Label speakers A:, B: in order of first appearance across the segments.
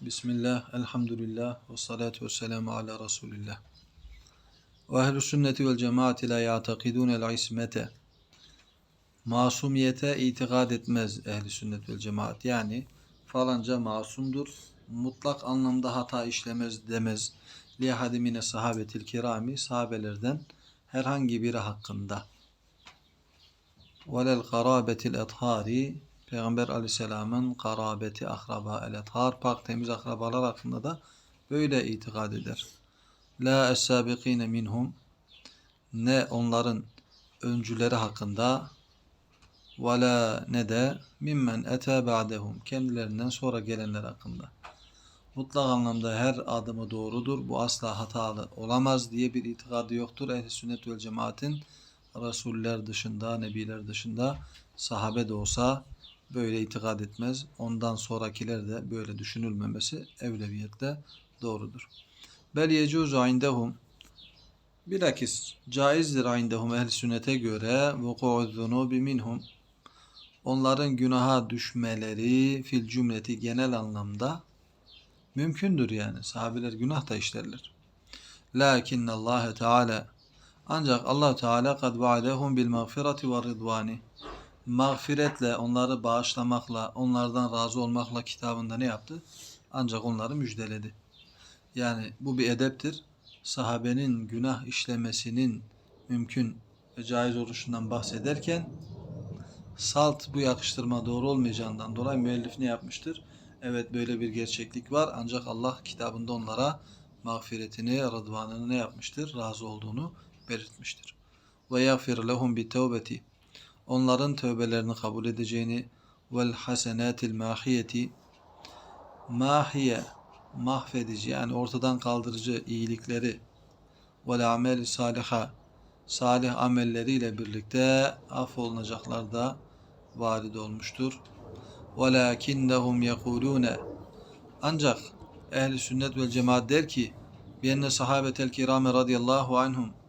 A: Bismillah, elhamdülillah, ve salatu ve selamu ala Resulillah. Ve ehl-i sünneti vel cemaati la ya'takidune el-ismete. Masumiyete itikad etmez ehli sünnet vel cemaat. Yani falanca masumdur, mutlak anlamda hata işlemez demez. Li hadimine sahabetil kirami, sahabelerden herhangi biri hakkında. Velel karabetil ethari, Peygamber aleyhisselamın karabeti, akraba, el ethar, pak temiz akrabalar hakkında da böyle itikad eder. La es-sabikine minhum, ne onların öncüleri hakkında ve la ne de mimmen ete ba'dehum kendilerinden sonra gelenler hakkında. Mutlak anlamda her adımı doğrudur. Bu asla hatalı olamaz diye bir itikadı yoktur. Ehl-i sünnet vel cemaatin Resuller dışında, Nebiler dışında sahabe de olsa böyle itikad etmez. Ondan sonrakiler de böyle düşünülmemesi evleviyetle doğrudur. Bel yecuzu indehum Bilakis caizdir indehum ehl sünnete göre vuku'u zunubi minhum onların günaha düşmeleri fil cümleti genel anlamda mümkündür yani. Sahabeler günah da işlerler. Lakin Allah Teala ancak Allah Teala kad vaadehum bil mağfireti ve rıdvani mağfiretle onları bağışlamakla onlardan razı olmakla kitabında ne yaptı? Ancak onları müjdeledi. Yani bu bir edeptir. Sahabenin günah işlemesinin mümkün ve caiz oluşundan bahsederken salt bu yakıştırma doğru olmayacağından dolayı müellif ne yapmıştır? Evet böyle bir gerçeklik var ancak Allah kitabında onlara mağfiretini, rıdvanını ne yapmıştır? Razı olduğunu belirtmiştir. Ve yagfir lehum bi tevbeti onların tövbelerini kabul edeceğini vel hasenatil mahiyeti mahiye mahvedici yani ortadan kaldırıcı iyilikleri vel amel saliha salih amelleriyle birlikte affolunacaklar da varid olmuştur. Velakinnehum yekulune ancak ehli sünnet vel cemaat der ki biyenne sahabetel kirame radıyallahu anhum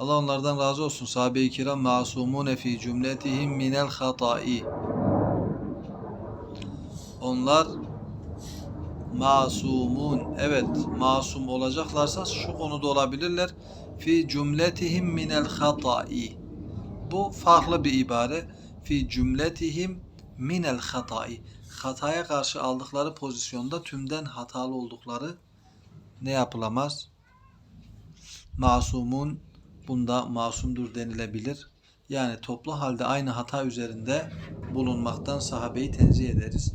A: Allah onlardan razı olsun. Sahabe-i kiram masumune fi cümletihim minel hatai. Onlar masumun. Evet, masum olacaklarsa şu konuda olabilirler. Fi cümletihim minel hatai. Bu farklı bir ibare. Fi cümletihim minel hatai. Hataya karşı aldıkları pozisyonda tümden hatalı oldukları ne yapılamaz? Masumun bunda masumdur denilebilir. Yani toplu halde aynı hata üzerinde bulunmaktan sahabeyi tenzih ederiz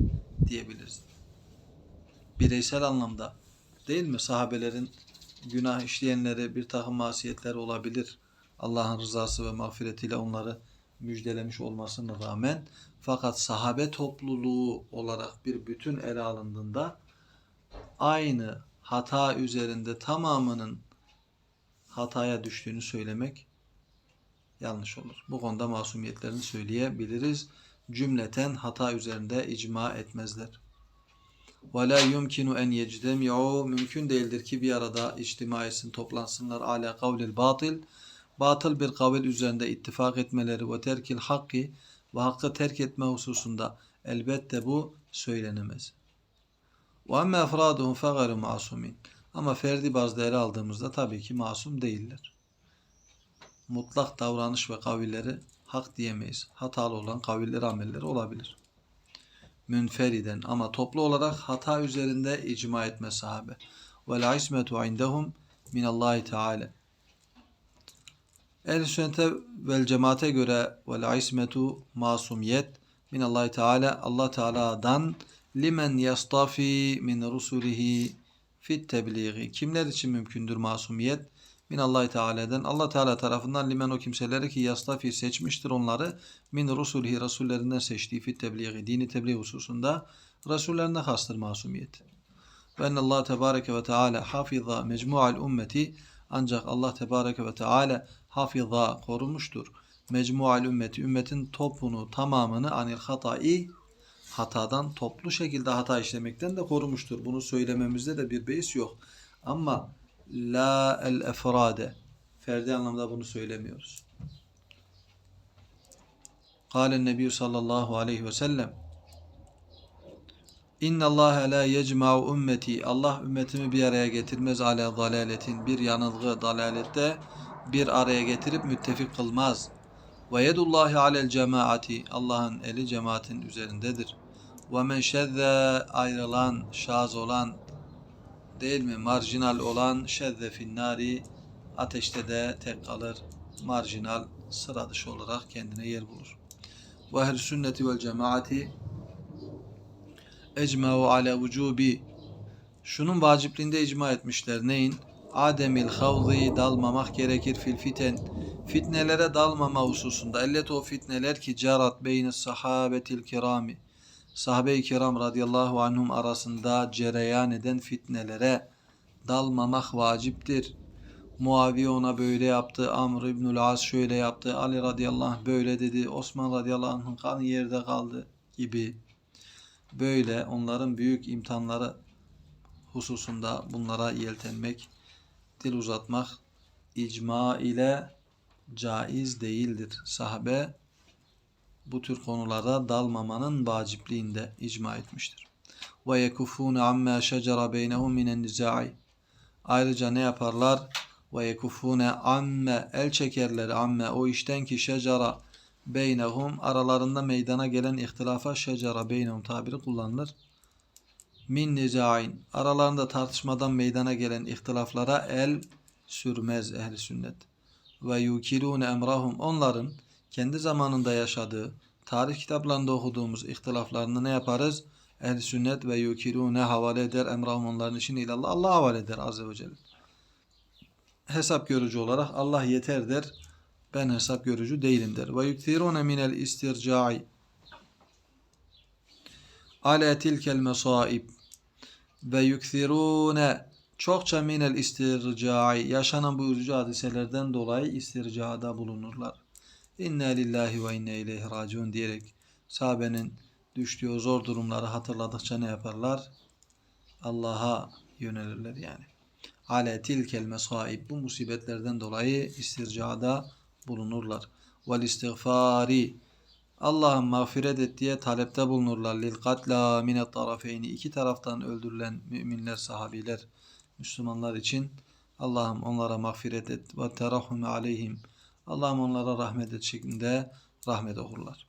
A: diyebiliriz. Bireysel anlamda değil mi? Sahabelerin günah işleyenleri bir takım masiyetler olabilir. Allah'ın rızası ve mağfiretiyle onları müjdelemiş olmasına rağmen fakat sahabe topluluğu olarak bir bütün ele alındığında aynı hata üzerinde tamamının hataya düştüğünü söylemek yanlış olur. Bu konuda masumiyetlerini söyleyebiliriz. Cümleten hata üzerinde icma etmezler. وَلَا يُمْكِنُ en يَجْدَمِعُوا Mümkün değildir ki bir arada içtima etsin, toplansınlar ala kavlil batıl. Batıl bir kavil üzerinde ittifak etmeleri ve terkil hakki ve hakkı terk etme hususunda elbette bu söylenemez. وَاَمَّا اَفْرَادُهُمْ فَغَرُ مَعْصُمِينَ ama ferdi bazda ele aldığımızda tabii ki masum değiller. Mutlak davranış ve kavilleri hak diyemeyiz. Hatalı olan kavilleri, amelleri olabilir. Münferiden ama toplu olarak hata üzerinde icma etme sahabe. Vel ismetu indehum minallahi teala. Ehl-i sünnete vel cemaate göre vel ismetu masumiyet minallahi teala Allah Teala'dan limen yastafi min rusulihi fit tebliği. Kimler için mümkündür masumiyet? Min Allah Teala'dan Allah Teala tarafından limen o kimseleri ki yastafi seçmiştir onları min rusulhi rasullerinden seçtiği fit tebliği dini tebliğ hususunda rasullerine hastır masumiyet. Ve enne Allah tebareke ve teala hafiza mecmu'al ümmeti ancak Allah tebareke ve teala hafiza korumuştur. Mecmu'al ümmeti ümmetin topunu tamamını anil hatai hatadan toplu şekilde hata işlemekten de korumuştur. Bunu söylememizde de bir beis yok. Ama la el efrade ferdi anlamda bunu söylemiyoruz. Kâlen Nebi sallallahu aleyhi ve sellem İnna Allah la yecma'u ümmeti. Allah ümmetimi bir araya getirmez ala dalaletin. Bir yanılgı dalalette bir araya getirip müttefik kılmaz. Ve yedullahi alel cemaati. Allah'ın eli cemaatin üzerindedir. Ve men şezze ayrılan, şaz olan, değil mi? Marjinal olan şezze finnari ateşte de tek kalır. Marjinal sıra dışı olarak kendine yer bulur. Ve ehl sünneti vel cemaati ecma'u ala vücubi şunun vacipliğinde icma etmişler. Neyin? Ademil havzi dalmamak gerekir fil fiten. Fitnelere dalmama hususunda. Ellet o fitneler ki carat beyni sahabetil kirami. Sahabe-i kiram radıyallahu anhum arasında cereyan eden fitnelere dalmamak vaciptir. Muaviye ona böyle yaptı. Amr İbnül As şöyle yaptı. Ali radıyallahu böyle dedi. Osman radıyallahu anh'ın kanı yerde kaldı gibi. Böyle onların büyük imtihanları hususunda bunlara yeltenmek, dil uzatmak icma ile caiz değildir. Sahabe bu tür konulara dalmamanın vacipliğinde icma etmiştir. Ve yekufune amma şecera beynehum minen nizai. Ayrıca ne yaparlar? Ve yekufune amme el çekerler amme o işten ki şecera beynehum aralarında meydana gelen ihtilafa şecera beynehum tabiri kullanılır. Min nizain aralarında tartışmadan meydana gelen ihtilaflara el sürmez ehli sünnet. Ve yukilune emrahum onların kendi zamanında yaşadığı tarih kitaplarında okuduğumuz ihtilaflarını ne yaparız? Ehl-i sünnet ve yukilune havale eder emrahum onların için ilallah. Allah havale eder azze ve celle. Hesap görücü olarak Allah yeter der. Ben hesap görücü değilim der. Ve yuktirune minel istircai ala tilkel mesaib ve yukthirune çokça minel istircai yaşanan bu üzücü hadiselerden dolayı istircada bulunurlar. İnna lillahi ve inna ileyhi raciun diyerek sahabenin düştüğü zor durumları hatırladıkça ne yaparlar? Allah'a yönelirler yani. Ale tilkel mesaib bu musibetlerden dolayı istircada bulunurlar. Vel istiğfari Allah'ın mağfiret et diye talepte bulunurlar. Lil katla minet tarafeyni iki taraftan öldürülen müminler, sahabiler, Müslümanlar için Allah'ım onlara mağfiret et ve terahhum aleyhim. Allah'ım onlara rahmet et şeklinde rahmet okurlar.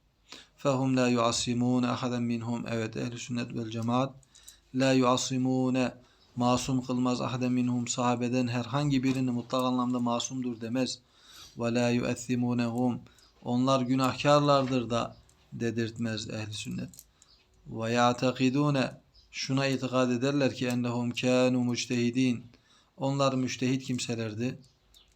A: Fehum la yuasimune ahaden minhum. Evet ehli sünnet vel cemaat la yuasimune masum kılmaz ahaden minhum sahabeden herhangi birini mutlak anlamda masumdur demez. Ve la yuethimunehum onlar günahkarlardır da dedirtmez ehli sünnet. Ve ya'takidune şuna itikad ederler ki ennehum kanu müçtehidin. Onlar müştehit kimselerdi.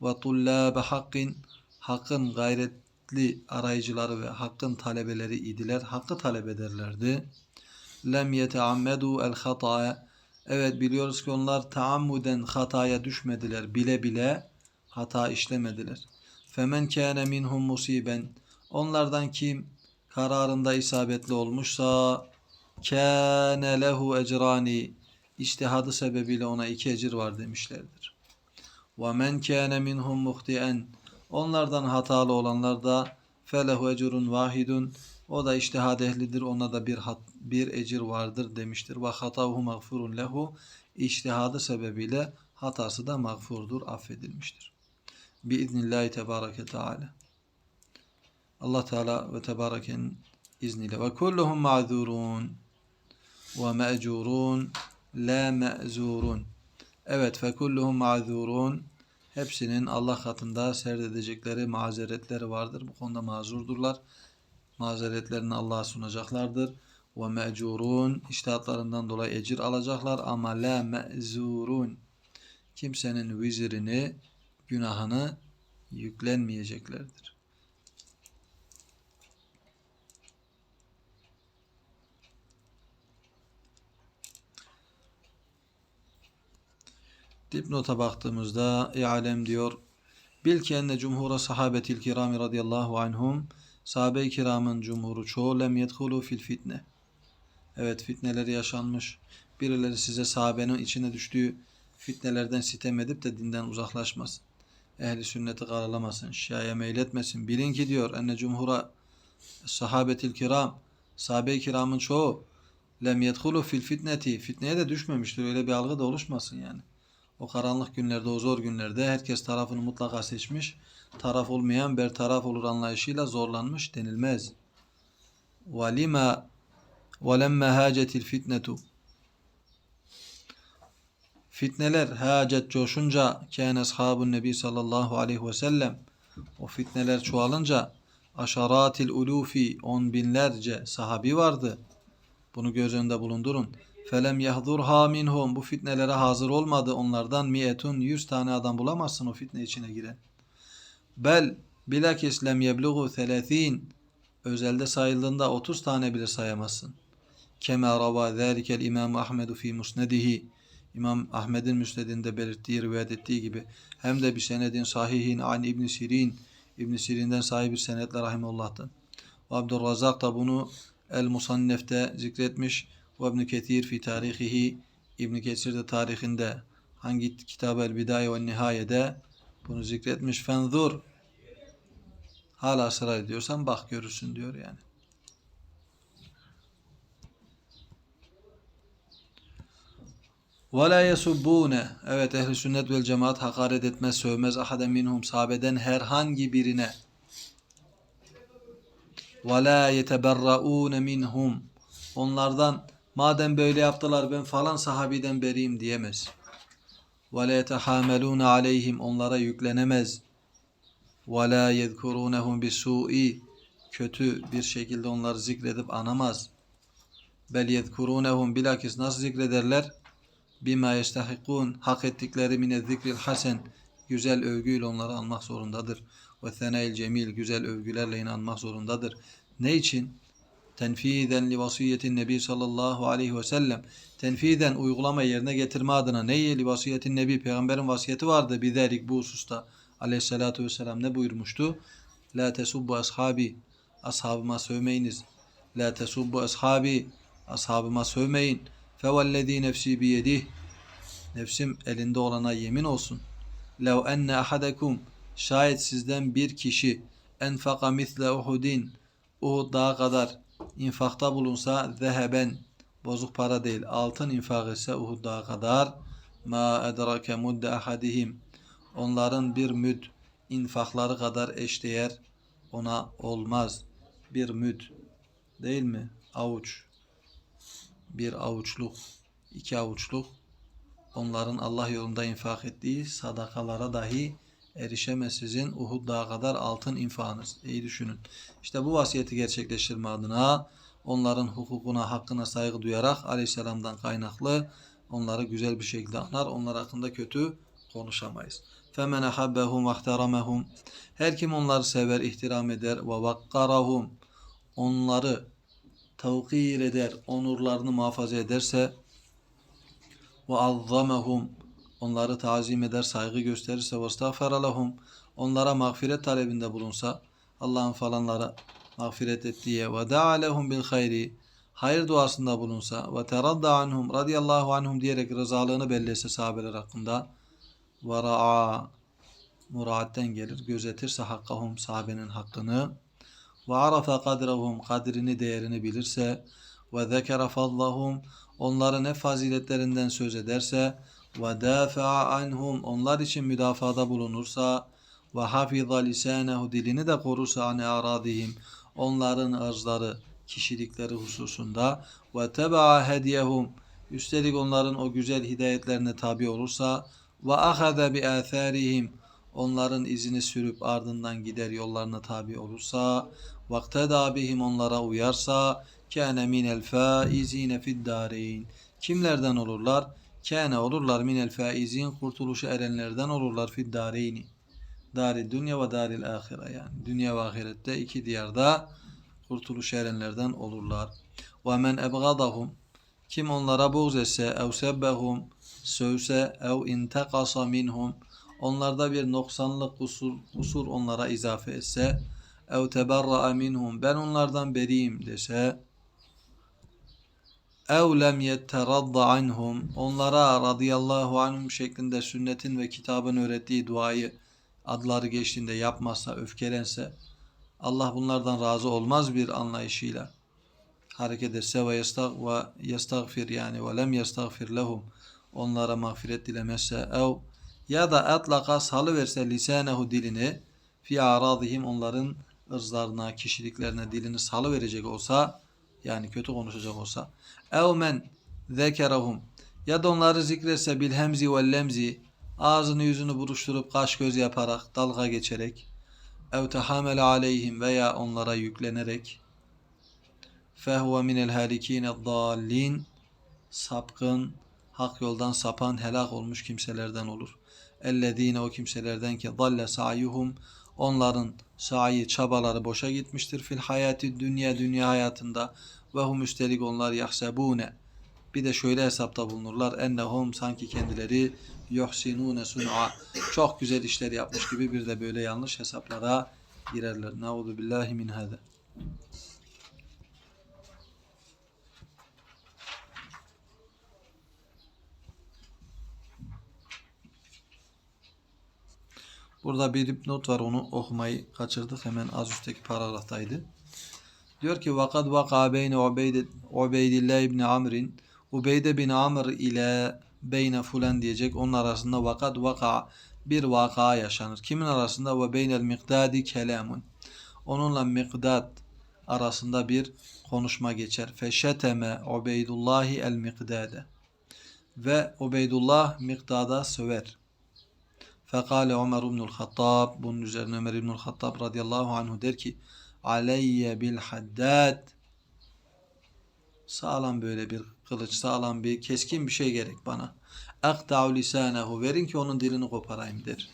A: Ve tullabe hakkin hakkın gayretli arayıcıları ve hakkın talebeleri idiler. Hakkı talep ederlerdi. Lem yeteammedu el hataya. Evet biliyoruz ki onlar taammuden hataya düşmediler. Bile bile hata işlemediler. Femen kâne minhum musiben. Onlardan kim kararında isabetli olmuşsa kâne lehu ecrani. İçtihadı sebebiyle ona iki ecir var demişlerdir. Ve men kâne minhum muhtien. Onlardan hatalı olanlar da felehu ecrun vahidun. O da iştihad ehlidir. Ona da bir hat, bir ecir vardır demiştir. Ve hatahu mağfurun lehu. İçtihadı sebebiyle hatası da mağfurdur, affedilmiştir. Biiznillahü tebareke teala. Allah Teala ve Tebareke'nin izniyle. Ve kulluhum ma'zurun ve me'curun la me'zurun. Evet fe kulluhum ma'zurun. Hepsinin Allah katında serdedecekleri mazeretleri vardır. Bu konuda mazurdurlar. Mazeretlerini Allah'a sunacaklardır. Ve me'curun. İştihatlarından dolayı ecir alacaklar ama la me'zurun. Kimsenin vizirini, günahını yüklenmeyeceklerdir. Dipnota baktığımızda İalem diyor Bil ki enne cumhura sahabetil kirami radıyallahu anhum sahabe-i kiramın cumhuru çoğu lem yedhulu fil fitne. Evet fitneleri yaşanmış. Birileri size sahabenin içine düştüğü fitnelerden sitem edip de dinden uzaklaşmasın. Ehli sünneti karalamasın, şiaya meyletmesin. Bilin ki diyor enne cumhura sahabetil kiram sahabe-i kiramın çoğu lem yedhulu fil fitneti fitneye de düşmemiştir. Öyle bir algı da oluşmasın yani. O karanlık günlerde, o zor günlerde herkes tarafını mutlaka seçmiş. Taraf olmayan bertaraf olur anlayışıyla zorlanmış denilmez. وَلِمَا وَلَمَّا هَاجَتِ الْفِتْنَةُ Fitneler hacet coşunca kâne ashabun nebi sallallahu aleyhi ve sellem o fitneler çoğalınca aşaratil ulufi on binlerce sahabi vardı. Bunu göz önünde bulundurun. Felem yahdurha minhum bu fitnelere hazır olmadı onlardan miyetun yüz tane adam bulamazsın o fitne içine giren. Bel bilakis lem yebluğu thelâthîn özelde sayıldığında 30 tane bile sayamazsın. Kema rava zâlikel İmam Ahmedu fi musnedihi İmam Ahmed'in müsnedinde belirttiği, rivayet ettiği gibi hem de bir senedin sahihin an İbn Sirin İbn Sirin'den sahih bir senetle rahimullah'tan. Abdurrazak da bunu El Musannef'te zikretmiş. Ve İbn Ketir fi tarihihi İbn Kesir de tarihinde hangi kitab El Bidaye ve Nihaye'de bunu zikretmiş. Fenzur hala ısrar ediyorsan bak görürsün diyor yani. Ve la. Evet ehli sünnet vel cemaat hakaret etmez, sövmez ahaden minhum sahabeden herhangi birine. Ve la minhum. Onlardan madem böyle yaptılar ben falan sahabiden beriyim diyemez. Ve la yetehamelune aleyhim. Onlara yüklenemez. Ve la yezkurunehum bisu'i. Kötü bir şekilde onları zikredip anamaz. Bel yezkurunehum bilakis nasıl zikrederler? bima yestahikun hak ettikleri mine zikril hasen güzel övgüyle onları anmak zorundadır. Ve senail cemil güzel övgülerle inanmak zorundadır. Ne için? Tenfiden li vasiyetin nebi sallallahu aleyhi ve sellem tenfiden uygulama yerine getirme adına neye li vasiyetin nebi peygamberin vasiyeti vardı biderik bu hususta aleyhissalatu vesselam ne buyurmuştu? La tesubbu ashabi ashabıma sövmeyiniz. La tesubbu ashabi ashabıma sövmeyin. Fevellezî nefsî biyedih Nefsim elinde olana yemin olsun. Lev enne ahadekum şayet sizden bir kişi enfaka misle Uhudin Uhud dağı kadar infakta bulunsa zeheben bozuk para değil. Altın infak etse Uhud kadar. Ma edrake mudde ahadihim. Onların bir müd infakları kadar eşdeğer ona olmaz. Bir müd değil mi? Avuç. Bir avuçluk, iki avuçluk. Onların Allah yolunda infak ettiği sadakalara dahi erişemez sizin Uhud dağı kadar altın infakınız. İyi düşünün. İşte bu vasiyeti gerçekleştirme adına onların hukukuna, hakkına saygı duyarak aleyhisselamdan kaynaklı onları güzel bir şekilde anar. Onlar hakkında kötü konuşamayız. فَمَنْ اَحَبَّهُمْ وَاحْتَرَمَهُمْ Her kim onları sever, ihtiram eder ve vakkarahum onları tevkir eder, onurlarını muhafaza ederse ve azzamehum onları tazim eder, saygı gösterirse ve estağfara lehum onlara mağfiret talebinde bulunsa Allah'ın falanlara mağfiret et diye ve da'a lehum bil hayri. hayır duasında bulunsa ve teradda anhum radıyallahu anhum. diyerek rızalığını belli etse sahabeler hakkında ve ra'a muraatten gelir gözetirse hakkahum sahabenin hakkını. Ve arafa kadrehum kadrini değerini bilirse. Ve zekere fadlahum. onların ne faziletlerinden söz ederse ve dafa'a anhum onlar için müdafada bulunursa ve hafiza lisanehu dilini de korursa an aradihim onların ırzları kişilikleri hususunda. ve teba'a hediyehum üstelik onların o güzel hidayetlerine tabi olursa. ve ahada bi atharihim onların izini sürüp ardından gider yollarına tabi olursa. vakteda bihim onlara uyarsa. kâne minel faizine fid dareyn kimlerden olurlar? Kâne olurlar minel faizin kurtuluşu erenlerden olurlar fid dareyni dari dünya ve daril ahire yani dünya ve ahirette iki diyarda kurtuluş erenlerden olurlar. Ve men ebgadahum kim onlara buğz etse ev sebbehum sövse ev intekasa minhum onlarda bir noksanlık kusur, kusur onlara izafe etse ev teberra'a minhum ben onlardan beriyim dese ev lem yetteradda anhum onlara radıyallahu anhum şeklinde sünnetin ve kitabın öğrettiği duayı adları geçtiğinde yapmazsa öfkelense Allah bunlardan razı olmaz bir anlayışıyla hareket etse ve yestag ve yestagfir yani ve lem yestagfir lehum onlara mağfiret dilemezse ev ya da atlaka salıverse lisanehu dilini fi aradihim onların ırzlarına, kişiliklerine dilini salıverecek olsa yani kötü konuşacak olsa. Ev men zekerahum. Ya da onları zikretse bil hemzi vel lemzi. Ağzını yüzünü buruşturup kaş göz yaparak dalga geçerek. Ev tehamele aleyhim veya onlara yüklenerek. Fehuve minel halikine dallin. Sapkın hak yoldan sapan helak olmuş kimselerden olur. Ellezine o kimselerden ki dalle sa'yuhum onların sa'i çabaları boşa gitmiştir fil hayati dünya dünya hayatında ve hum üstelik onlar yahsebune bir de şöyle hesapta bulunurlar ennehum sanki kendileri yuhsinune sun'a çok güzel işler yapmış gibi bir de böyle yanlış hesaplara girerler. Nauzu billahi min hada. Burada bir not var onu okumayı kaçırdık. Hemen az üstteki paragraftaydı. Diyor ki vakad vaka beyne Ubeydillah ibn Amr'in Ubeyde bin Amr ile beyne fulan diyecek. Onun arasında vakad vaka bir vaka yaşanır. Kimin arasında? Ve beynel miqdadi kelamun. Onunla miqdad arasında bir konuşma geçer. Feşeteme Ubeydullahi el miqdade. Ve Ubeydullah miqdada söver. Fekale Ömer ibnül Hattab bunun üzerine Ömer ibnül Hattab radıyallahu anhu der ki aleyye bil haddad. Sağlam böyle bir kılıç sağlam bir keskin bir şey gerek bana. Akta'u lisanehu verin ki onun dilini koparayım der.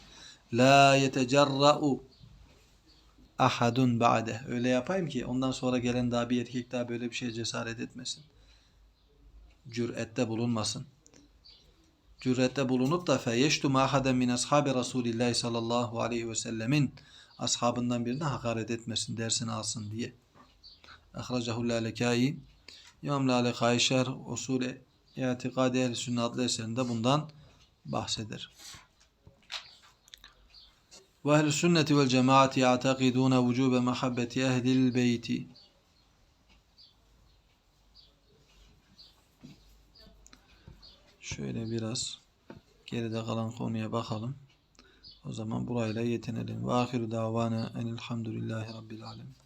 A: La yetecerra'u ahadun ba'de. Öyle yapayım ki ondan sonra gelen daha bir erkek daha böyle bir şeye cesaret etmesin. Cürette bulunmasın cürette bulunup da feyeştu ma ahaden min ashabi Resulillah sallallahu aleyhi ve sellemin ashabından birine hakaret etmesin, dersini alsın diye. Ahracahu Lalekai İmam Lalekai Şerh Usulü İtikadi Ehl-i Sünnet adlı eserinde bundan bahseder. Ve ehl-i sünneti vel cemaati ya'takidune vücube mahabbeti ehlil beyti. Şöyle biraz geride kalan konuya bakalım. O zaman burayla yetinelim. Ve ahiru davana enilhamdülillahi rabbil alemin.